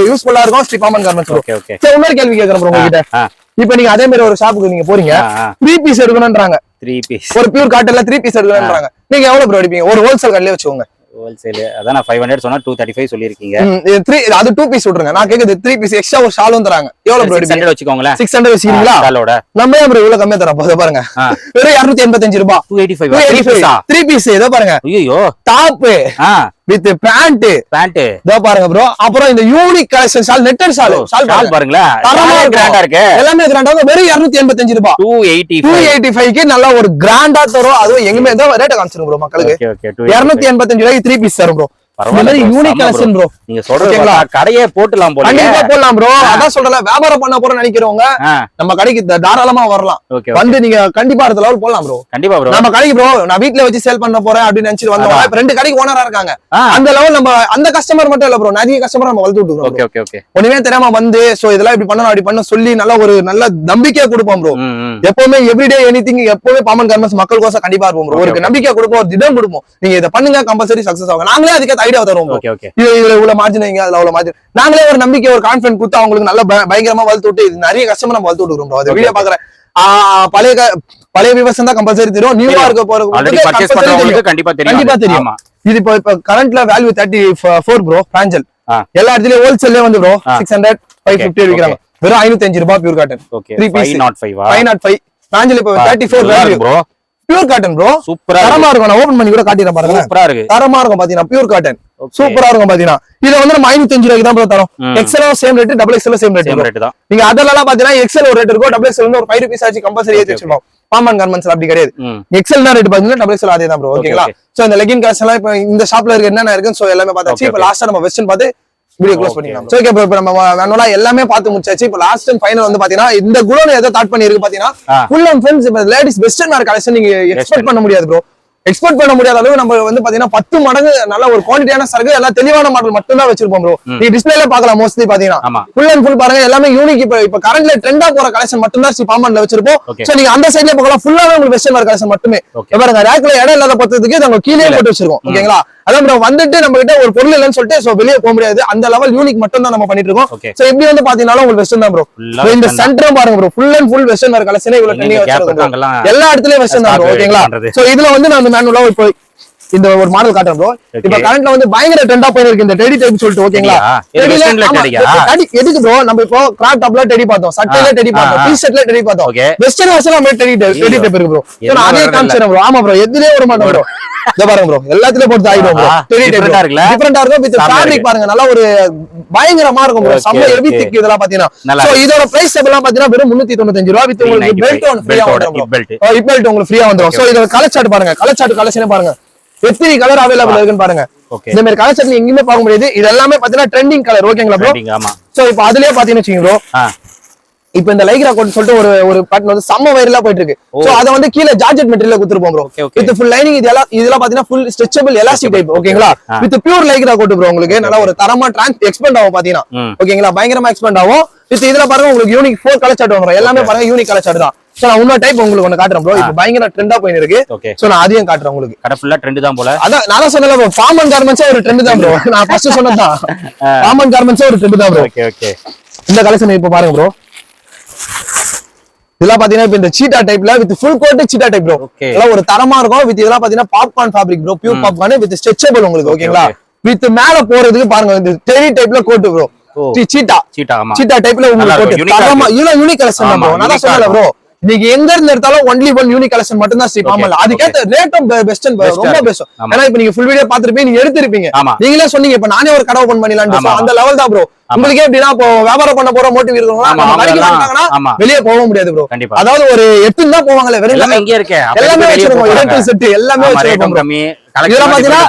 யூஸ்ஃபுல்லா இருக்கும். Sri Pamban garments okay okay சரி இன்னொரு கேள்வி கேக்குறேன் ப்ரோ உங்ககிட்ட. இப்போ நீங்க அதே மாதிரி ஒரு ஷாப்புக்கு நீங்க போறீங்க த்ரீ பீஸ் எடுக்கணும்ன்றாங்க. த்ரீ பீஸ் ஒரு பியூர் காட்டன்ல த்ரீ பீஸ் எடுக்கணும்ன்றாங்க. நீங்க எவ்வளவு ப்ரோ எடுப்பீங்க? ஒரு ஹோல்சேல் கடையிலே வச்சுக்கோங்க. ஹோல்சேல் அதான் நான் ஃபைவ் ஹண்ட்ரட் சொன்னா டூ தேர்ட்டி ஃபைவ் சொல்லியிருக்கீங்க இது த்ரீ அது டூ பீஸ் விட்டுருங்க. நான் கேக்குது த்ரீ பீஸ் எக்ஸ்ட்ரா ஒரு ஷாலும் தராங்க. எவ்வளவு ப்ரோ ஹண்ட்ரட் வச்சுக்கோங்களேன். சிக்ஸ் ஹண்ட்ரட் வச்சுக்கிறீங்களா? ஷாலோட நம்ம ஏன் ப்ரோ இவ்வளவு கம்மியா தரோம் இதோ பாருங்க. வெறும் இருநூத்தி எண்பத்தஞ்சு ரூபாய் two eighty five three piece ஏதோ பாருங்க. ஐயோ டாப் ஆ. வித் பேண்ட் பேண்ட் இதோ பாருங்க ப்ரோ அப்புறம் இந்த யூனிக் கலெக்ஷன் ஷால் நெட்டர் ஷால் ஷால் ஷால் பாருங்களேன். தரமா கிராண்டா இருக்கு. எல்லாமே கிராண்டா வெறும் இருநூத்தி எண்பத்தஞ்சு ரூபாய். டூ எயிட்டி டூ எயிட்டி ஃபைவ்க்கு நல்லா ஒரு கிராண்டா தரும். அதுவும் எங்குமே ஏதோ ரேட்டை காமிச்சிரும் ப்ரோ மக்களுக்கு. ஓகே ஓகே டூ இருநூத்தி எண்பத்தஞ்சு ரூபாய்க்கு த்ரீ பீஸ் தரும் ப்ரோ நீங்க கடையே போட்டுலாம் போல போடலாம் ப்ரோ அதான் சொல்றல வியாபாரம் பண்ண போறோம் நினைக்கிறவங்க நம்ம கடைக்கு தாராளமா வரலாம். வந்து நீங்க கண்டிப்பா அடுத்த லெவல் போடலாம் ப்ரோ கண்டிப்பா ப்ரோ நம்ம கடைக்கு ப்ரோ நான் வீட்ல வச்சு சேல் பண்ண போறேன் அப்படின்னு நினைச்சிட்டு வந்தோம் அதான். இப்ப ரெண்டு கடைக்கு ஓனரா இருக்காங்க. அந்த லெவல் நம்ம அந்த கஸ்டமர் மட்டும் இல்ல ப்ரோ நிறைய கஸ்டமர் நம்ம வளர்த்து விட்டுருக்கோம் ஓகே ஓகே ஓகே. ஒண்ணுமே தெரியாம வந்து சோ இதெல்லாம் இப்படி பண்ணணும் அப்படி பண்ண சொல்லி நல்ல ஒரு நல்ல நம்பிக்கையா கொடுப்போம் ப்ரோ எப்பவுமே எவ்ரிடே எனிதிங் எப்பவுமே பாமன் கார்மெண்ட்ஸ் மக்களுக்கோசம் கண்டிப்பா இருப்போம் ப்ரோ ஒரு. நம்பிக்கை கொடுப்போம் ஒரு திடம் கொடுப்போம். நீங்க இதை பண்ணுங்க கம்பல்சரி சக்சஸ் ஆகும். நாங்களே அதுக்கு ஐடியா இது இதுல இவ்வளவு மார்ஜின் வைங்க அதுல அவ்வளவு மார்ஜின் நாங்களே ஒரு நம்பிக்கை ஒரு கான்பிடன்ட் கொடுத்து அவங்களுக்கு நல்ல பய- பயங்கரமா வளர்த்து விட்டு இது நிறைய கஷ்டமா நம்ம வளர்த்து விட்டுருக்கோம் வீடியோ. பாக்குறேன் பழைய பழைய விவசாயம் தான் கம்பல்சரி தெரியும். நியூவா. இருக்க போற ஆல்ரெடி பர்ச்சேஸ் பண்றவங்களுக்கு கண்டிப்பா தெரியும். கண்டிப்பா. தெரியும். இது இப்போ இப்ப கரண்ட்ல வேல்யூ தேர்ட்டி ஃபோர் ப்ரோ பிராஞ்சல் ஆ. எல்லா இடத்துலயும் ஹோல்சேல்லே வந்து bro. Six hundred five fifty விற்கிறாங்க வெறும் ஐநூத்தி அஞ்சு ரூபாய் pure cotton Three piece. 505 five nought five பிராஞ்சல் இப்போ thirty four value bro pure cotton bro சூப்பரா தரமா இருக்கும். நான் ஓபன் பண்ணி கூட காட்டிடுறேன் பாருங்க சூப்பரா இருக்கு. தரமா இருக்கும் பாத்தீங்கன்னா பியூர் காட்டன். சூப்பரா இருக்கும் பாத்தீங்கன்னா. இதை வந்து நம்ம ஐநூத்தி அஞ்சு ரூபாய்க்கு தான் ப்ரோ தரோம். எக்ஸலும் சேம் ரேட் டபுள் எக்ஸலும் சேம் ரேட் ரேட் தான். நீங்க அதெல்லாம் பாத்தீங்கன்னா எக்ஸல் ஒரு ரேட் இருக்கும். டபுள் எக்ஸல் வந்து ஒரு ஃபைவ் ருபீஸ் ஆச்சு கம்பல்சரி ஏத்தி வச்சிருக்கோம் பாமன் கார்மெண்ட்ஸ் அப்படி கிடையாது. ம். எக்ஸல் தான் ரேட் பாத்தீங்கன்னா டபுள் எக்ஸல் அதே தான் ப்ரோ ஓகேங்களா. சோ இந்த லெகின் காசு எல்லாம் இப்ப இந்த ஷாப்ல இருக்கு என்னென்ன இருக்குன்னு சோ எல்லாமே பார்த்தாச்சு இப்ப. லாஸ்டா நம்ம வெஸ்டர்ன் பார்த்து வீடியோ க்ளோஸ். பண்ணிக்கலாம் சோ ஓகே ப்ரோ இப்ப நம்ம வேணும்னா எல்லாமே பார்த்து முடிச்சாச்சு. இப்ப லாஸ்ட் அண்ட் ஃபைனல் வந்து பாத்தீங்கன்னா இந்த குடோன் எதை தாட் பண்ணிருக்கு பாத்தீங்கன்னா. ஃபுல் அண்ட் ஃபுல்ஸ் இப்ப லேடிஸ் வெஸ்டர்ன் வேர் கலெக்ஷன் நீங்க எக்ஸ்பெக்ட் பண்ண முடியாது ப்ரோ எக்ஸ்பெக்ட் பண்ண முடியாத அளவு நம்ம வந்து பாத்தீங்கன்னா பத்து மடங்கு நல்ல ஒரு குவாலிட்டியான சரக்கு எல்லாம் தெளிவான மாடல் மட்டும் தான் வச்சிருப்போம் ப்ரோ நீ டிஸ்பிளேல பார்க்கலாம் மோஸ்ட்லி பாத்தீங்கன்னா. ஃபுல் அண்ட் ஃபுல் பாருங்க எல்லாமே யூனிக் இப்ப இப்ப கரண்ட்ல ட்ரெண்டா போற கலெக்ஷன் மட்டும் தான் ஸ்ரீ பாம்பன்ல வச்சிருப்போம். சோ நீங்க அந்த சைடுல பார்க்கலாம் ஃபுல்லாவே உங்களுக்கு வெஸ்டர்ன் வேர் கலெக்ஷன் மட்டுமே. பாருங்க ரேக்ல இடம் இல்லாத பத்ததுக்கு நாங்க கீழே. போட்டு வச்சிருக்கோம். ஓகேங்களா? அதான் ப்ரோ வந்துட்டு நம்ம கிட்ட ஒரு பொருள் இல்லைன்னு சொல்லிட்டு சோ வெளியே போக முடியாது. அந்த லெவல் யூனிக் மட்டும் தான் நம்ம பண்ணிட்டு இருக்கோம். சோ இப்படி வந்து பாத்தீங்கன்னா உங்களுக்கு வெஸ்டர்ன் தான் ப்ரோ இந்த. சென்டரும் பாருங்க bro full and full western wear கலெக்ஷனே இவ்வளவு bro. இருக்காங்கலாம் எல்லா இடத்துலயும் வெஸ்டர்ன் தான் ஓகேங்களா. சோ இதுல வந்து நான் மேனுவலா இப்போ இந்த ஒரு மாடல் காட்டுறேன் ப்ரோ இப்ப கரண்ட்ல வந்து பயங்கர ட்ரெண்டா போயிருக்கு இந்த டெடி டைப் சொல்லிட்டு ஓகேங்களா? எதுக்கு ப்ரோ நம்ம இப்போ கிராப் டாப்ல டெடி பார்த்தோம். சட்டையில டெடி பார்த்தோம். டி ஷர்ட்ல டெடி பார்த்தோம். வெஸ்டர்ன் வெர்ஷன் நம்ம டெடி டெடி டைப் இருக்கு ப்ரோ நான் அதே. காமிச்சேன் ப்ரோ ஆமா ப்ரோ எதுலயே வர மாட்டோம் ப்ரோ இத பாருங்க ப்ரோ எல்லாத்துலயும் போட்டு ஆயிடும் ப்ரோ ஆ, டெடி டைப் different ஆ இருக்குல்ல? டிஃபரெண்டா இருக்கும். With fabric. பாருங்க. நல்லா ஒரு பயங்கரமா இருக்கும் ப்ரோ செம்ம ஹெவி. திக் இதெல்லாம் பாத்தீங்கன்னா. சோ இதோட பிரைஸ் எல்லாம் பாத்தீங்கன்னா வெறும் 395 ரூபாய் வித் உங்களுக்கு 395. பெல்ட் ஒன்னு ஃப்ரீயா வந்துரும் bro. ஹிப் பெல்ட் உங்களுக்கு ஃப்ரீயா வந்துரும். சோ இதோட கலர் சார்ட் பாருங்க. கலர் சார்ட் கலெக்ஷனே பாருங்க? எத்தனை கலர் அவைலபிள் இருக்குன்னு பாருங்க. இந்த மாதிரி கலர் சார்ட் எங்கேயுமே பார்க்க முடியாது. இது எல்லாமே பாத்தீங்கன்னா ட்ரெண்டிங் கலர் ஓகேங்களா ப்ரோ சோ இப்போ அதுலயே பாத்தீங்கன்னா வச்சுக்கோங்க இப்போ இந்த லைக்ரா கோட் சொல்லிட்டு ஒரு ஒரு பேட்டர்ன் வந்து செம்ம வைரலா போயிட்டு இருக்கு சோ அத வந்து கீழ ஜார்ஜெட் மெட்டீரியல் கொடுத்துருப்போம் ப்ரோ. வித் ஃபுல் லைனிங் இது எல்லாம் இதெல்லாம் பாத்தீங்கன்னா ஃபுல் ஸ்ட்ரெச்சபிள் எலாஸ்டிக் டைப் ஓகேங்களா. With pure lycra coat bro உங்களுக்கு. நல்ல ஒரு தரமா டிரான்ஸ் எக்ஸ்பெண்ட் ஆகும் பாத்தீங்கன்னா. ஓகேங்களா பயங்கரமா எக்ஸ்பெண்ட் ஆகும். வித் இதுல பாருங்க உங்களுக்கு யூனிக் ஃபோர் கலர் சார்ட் வந்துரும் எல்லாமே பாருங்க யூனிக் கலர் சார்ட் தான். சோ நான் இன்னொரு டைப் உங்களுக்கு ஒன்னு காட்டுறேன் ப்ரோ இப்போ பயங்கர ட்ரெண்டா போயிட்டு இருக்கு சோ நான் அதையும் காட்டுறேன் உங்களுக்கு. கடை ஃபுல்லா ட்ரெண்ட் தான் போல. அதான் நான் சொன்னல ப்ரோ பாமன் கார்மெண்ட்ஸே ஒரு ட்ரெண்ட் தான் ப்ரோ நான் ஃபர்ஸ்ட் சொன்னதுதான். பாமன் கார்மெண்ட்ஸே ஒரு ட்ரெண்ட் தான் ப்ரோ ஓகே ஓகே இந்த கலெக்ஷன் இப்ப பாருங்க ப்ரோ இதெல்லாம் பாத்தீங்கன்னா இப்ப இந்த சீட்டா டைப்ல with full coat cheetah type bro. இதெல்லாம் ஒரு தரமா இருக்கும். வித் இதெல்லாம் பாத்தீங்கன்னா popcorn fabric bro pure popcorn with stretchable உங்களுக்கு ஓகேங்களா. வித் மேல போறதுக்கு பாருங்க இந்த டெரி டைப்ல கோட் ப்ரோ. சீட்டா. சீட்டா டைப்ல உங்களுக்கு தரமா. இவ்வளவு யூனிக் கலெக்ஷன் ப்ரோ நான் சொன்னல ப்ரோ. நீங்க எங்க இருந்து எடுத்தாலும் ஒன்லி ஒன் யூனிக் கலெக்ஷன் மட்டும் தான் ஸ்ரீ பாமல் அதுக்கேத்த ரேட்டும் பெஸ்ட் ரொம்ப. பெஸ்ட். ஏன்னா இப்ப நீங்க ஃபுல் வீடியோ பாத்துருப்பீங்க நீங்க எடுத்திருப்பீங்க. நீங்களே சொன்னீங்க இப்ப நானே ஒரு கடை ஓபன். So, அந்த லெவல் தான் ப்ரோ உங்களுக்கே எப்படின்னா இப்போ வியாபாரம் பண்ண போற மோட்டிவ் இருக்கவங்க. வெளியே போக முடியாது ப்ரோ. அதாவது ஒரு எட்டு தான் போவாங்களே வெறும் எல்லாமே இங்கே இருக்கே. அப்ப எல்லாமே வச்சிருக்கோம். செட் எல்லாமே வச்சிருக்கோம் இதெல்லாம் பாத்தீங்கன்னா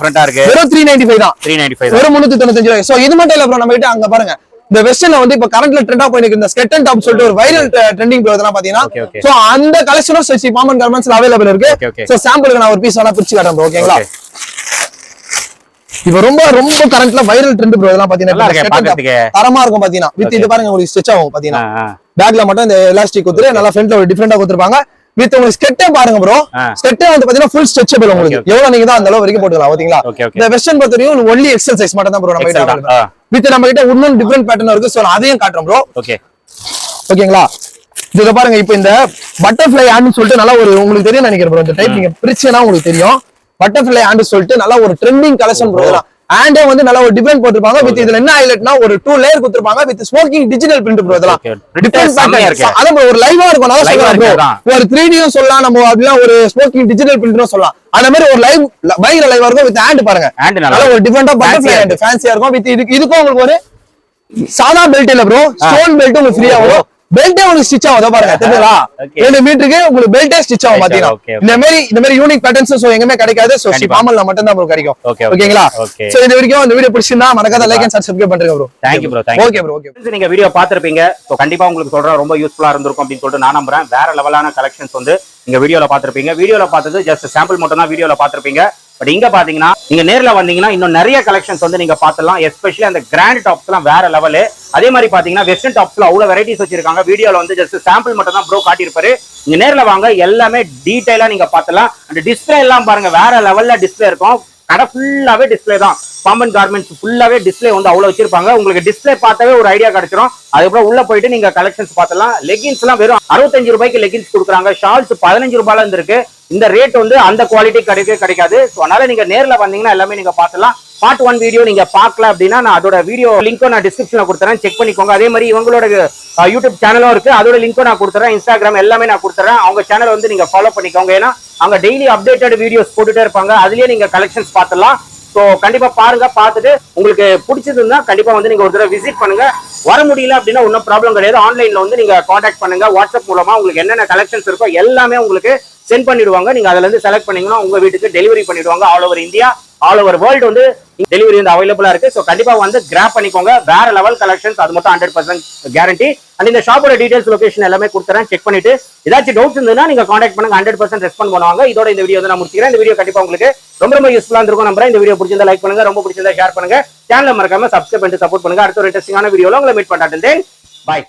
வெறும் த்ரீ நைன்டி ஃபைவ் தான். த்ரீ நைன்டி ஃபைவ் வெறும் முன்னூத்தி தொண்ணூத்தஞ்சு ரூபாய். சோ இது மட்டும் இல்ல ப்ரோ நம்ம கிட்ட அங்க பாருங்க. இந்த வெஸ்டர்ன்ல வந்து இப்ப கரண்ட்ல ட்ரெண்டா போயிருக்கு இந்த ஸ்கெட் அண்ட் டாப் சொல்லிட்டு ஒரு வைரல் ட்ரெண்டிங் இதெல்லாம் பாத்தீங்கன்னா. சோ அந்த கலெக்ஷனும் ஸ்ரீ பாமன் கார்மெண்ட்ஸ்ல அவைலபிள் இருக்கு. சோ சாம்பிளுக்கு நான் ஒரு பீஸ் வேணா பிரிச்சு காட்டுறேன் ஓகேங்களா. இப்ப ரொம்ப ரொம்ப கரண்ட்ல வைரல் ட்ரெண்ட் ப்ரோ இதெல்லாம் பாத்தீங்கன்னா. தரமா இருக்கும் பாத்தீங்கன்னா வித் இது பாருங்க உங்களுக்கு ஸ்ட்ரெச் ஆகும் பாத்தீங்கன்னா. பேக்ல மட்டும் இந்த எலாஸ்டிக் குத்துரு நல்லா ஃப்ரண்ட்ல ஒரு டிஃபரெண்டா கொடுத்துருப்பாங்க வித் உங்களுக்கு ஸ்கெட்டே பாருங்க ப்ரோ. ஸ்கெட்டே வந்து பாத்தீங்கன்னா ஃபுல் ஸ்ட்ரெச்சபிள் உங்களுக்கு. எவ்வளவு நீங்க தான் அந்த அளவு வரைக்கும் போட்டுக்கலாம் okay. இந்த வெஸ்டர்ன் பொறுத்தவரையும் ஒன்லி எக்ஸல் சைஸ் மட்டும் தான் ப்ரோ நம்ம கிட்ட. வித் நம்ம கிட்ட இன்னும் டிஃபரெண்ட் பேட்டர்ன் இருக்கு சோ அதையும் காட்டுறேன் ப்ரோ ஓகே ஓகேங்களா? இத பாருங்க இப்போ இந்த பட்டர்ஃப்ளை ஹேண்ட் சொல்லிட்டு நல்லா ஒரு உங்களுக்கு தெரியும் நினைக்கிறேன் ப்ரோ இந்த டைப் நீங்க பிரிச்சேனா உங்களுக்கு தெரியும். பட்டர்ஃப்ளை ஹேண்ட் சொல்லிட்டு நல்லா ஒரு ட்ரெண்டிங் கலெக்ஷன் ப்ரோ ஹேண்டே வந்து நல்லா ஒரு டிஃபரெண்ட் போட்டிருப்பாங்க. வித் இதுல என்ன ஹைலைட்னா ஒரு டூ லேயர் கொடுத்திருப்பாங்க. With smoking digital print bro இதெல்லாம். டிஃபரெண்ட். அதான் ஒரு லைவா இருக்கும். ஒரு த்ரீ டியும் சொல்லலாம். நம்ம அப்படிலாம் ஒரு ஸ்மோக்கிங் டிஜிட்டல் பிரிண்ட்டும் சொல்லலாம். அந்த மாதிரி ஒரு லைவ் பயங்கர லைவா இருக்கும். வித் ஹேண்ட் பாருங்க. நல்லா ஒரு டிஃபரெண்டா பட்டர்ஃப்ளை ஹேண்ட் ஃபேன்சியா இருக்கும். வித் இதுக்கு இதுக்கும் உங்களுக்கு ஒரு சாதா பெல்ட் இல்ல ப்ரோ ஸ்டோன் பெல்ட் உங்களுக்கு ஃப்ரீயா வரும். பெல்ட்டே உங்களுக்கு ஸ்டிச் ஆகும் பாருங்க தெரியுங்களா. ரெண்டு மீட்டருக்கு உங்களுக்கு பெல்ட்டே ஸ்டிச் ஆகும் பாத்தீங்கன்னா. இந்த மாதிரி இந்த மாதிரி யூனிக் பேட்டர்ன்ஸ் சோ எங்கமே கிடைக்காது சோ. பாமல்ல மட்டும் தான் ப்ரோ கிடைக்கும். ஓகேங்களா. சோ இது வரைக்கும் இந்த வீடியோ பிடிச்சிருந்தா மறக்காத லைக் அண்ட் சப்ஸ்கிரைப் பண்றீங்க bro bro, thank you. Okay bro okay நீங்க வீடியோ பார்த்திருப்பீங்க ஸோ கண்டிப்பா உங்களுக்கு சொல்றேன் ரொம்ப யூஸ்ஃபுல்லா இருந்திருக்கும் அப்படின்னு சொல்லிட்டு நான் நம்புறேன் வேற லெவலான கலெக்ஷன்ஸ் வந்து நீங்க வீடியோல பார்த்திருப்பீங்க வீடியோல பார்த்தது ஜஸ்ட் சாம்பிள் மட்டும் தான் வீடியோல பார்த்திருப்பீங்க பட் இங்க பாத்தீங்கன்னா நீங்க நேர்ல வந்தீங்கன்னா இன்னும் நிறைய கலெக்ஷன்ஸ் வந்து நீங்க பார்த்துலாம் எஸ்பெஷலி அந்த கிராண்ட் டாப்ஸ்லாம் வேற லெவலு அதே மாதிரி பாத்தீங்கன்னா வெஸ்டர்ன் டாப்ஸ்ல அவ்வளவு வெரைட்டிஸ் வச்சிருக்காங்க. வீடியோல வந்து ஜஸ்ட் சாம்பிள் மட்டும் தான் ப்ரோ காட்டியிருப்பாரு. நீங்க நேர்ல வாங்க எல்லாமே டீடைலா நீங்க பார்த்தலாம் அந்த டிஸ்பிளே எல்லாம் பாருங்க வேற லெவல்ல டிஸ்பிளே இருக்கும். கடை ஃபுல்லாவே டிஸ்பிளே தான். பாம்பன் கார்மெண்ட்ஸ் ஃபுல்லாவே டிஸ்பிளே வந்து அவ்வளவு வச்சிருப்பாங்க. உங்களுக்கு டிஸ்பிளே பார்த்தாவே ஒரு ஐடியா கிடைச்சிரும். அதுக்கப்புறம் உள்ள போயிட்டு நீங்க கலெக்ஷன்ஸ் பார்த்தலாம் லெகின்ஸ் எல்லாம் வெறும் அறுபத்தஞ்சு ரூபாய்க்கு லெகின்ஸ் கொடுக்குறாங்க. ஷால்ஸ் பதினஞ்சு ரூபாயில இருந்து இருக்கு. இந்த ரேட் வந்து அந்த குவாலிட்டி கிடைக்கவே கிடைக்காது. ஸோ அதனால நீங்க நேரில் வந்தீங்கன்னா எல்லாமே நீங்க பார்த்துலாம் பார்ட் ஒன் வீடியோ நீங்க பார்க்கல அப்படின்னா நான் அதோட வீடியோ லிங்க்கும் நான் டிஸ்கிரிப்ஷன்ல கொடுத்துறேன். செக் பண்ணிக்கோங்க. அதே மாதிரி இவங்களோட யூடியூப் சேனலும் இருக்கு. அதோட லிங்க்கும் நான் கொடுத்துறேன். இன்ஸ்டாகிராம் எல்லாமே நான் கொடுத்துறேன். அவங்க சேனல் வந்து நீங்க ஃபாலோ பண்ணிக்கோங்க. ஏன்னா அவங்க டெய்லி அப்டேட்டட் வீடியோஸ் போட்டுட்டே இருப்பாங்க. அதுலயே நீங்க கலெக்ஷன்ஸ் பார்த்துலாம் ஸோ கண்டிப்பா பாருங்க பார்த்துட்டு உங்களுக்கு பிடிச்சதுன்னா கண்டிப்பா வந்து நீங்க ஒரு தடவை விசிட் பண்ணுங்க. வர முடியல அப்படின்னா ஒன்றும் ப்ராப்ளம் கிடையாது. ஆன்லைன்ல வந்து நீங்க காண்டாக்ட் பண்ணுங்க. வாட்ஸ்அப் மூலமா உங்களுக்கு என்னென்ன கலெக்ஷன்ஸ் இருக்கோ எல்லாமே உங்களுக்கு சென்ட் பண்ணிடுவாங்க. நீங்க அதுல இருந்து செலக்ட் பண்ணீங்கன்னா உங்க வீட்டுக்கு டெலிவரி பண்ணிடுவாங்க all over India all over world வந்து டெலிவரி வந்து அவைலபிளா இருக்கு. ஸோ கண்டிப்பா வந்து கிராப் பண்ணிக்கோங்க. வேற லெவல் கலெக்ஷன்ஸ் அது மட்டும் ஹண்ட்ரட் பர்சன்ட் கேரண்டி அண்ட் இந்த ஷாப்போட டீடைல்ஸ் லொகேஷன் எல்லாமே கொடுத்துறேன். செக் பண்ணிட்டு ஏதாச்சும் டவுட்ஸ் இருந்ததுன்னா நீங்க காண்டாக்ட் பண்ணுங்க. ஹண்ட்ரட் பர்சன்ட் ரெஸ்பாண்ட் பண்ணுவாங்க. இதோட இந்த வீடியோ நான் முடிச்சுக்கிறேன். இந்த வீடியோ கண்டிப்பா உங்களுக்கு ரொம்ப ரொம்ப யூஸ்ஃபுல்லா இருக்கும் நம்புறேன். இந்த வீடியோ பிடிச்சிருந்தா லைக் பண்ணுங்க. ரொம்ப பிடிச்சிருந்தா ஷேர் பண்ணுங்க. சேனல் மறக்காம சப்ஸ்கிரைப் பண்ணிட்டு சப்போர்ட் பண்ணுங்க. அடுத்த ஒரு இன்ட்ரெஸ்டிங்கான வீடியோல உங்களை மீட் பண்ணாட்டு பாய்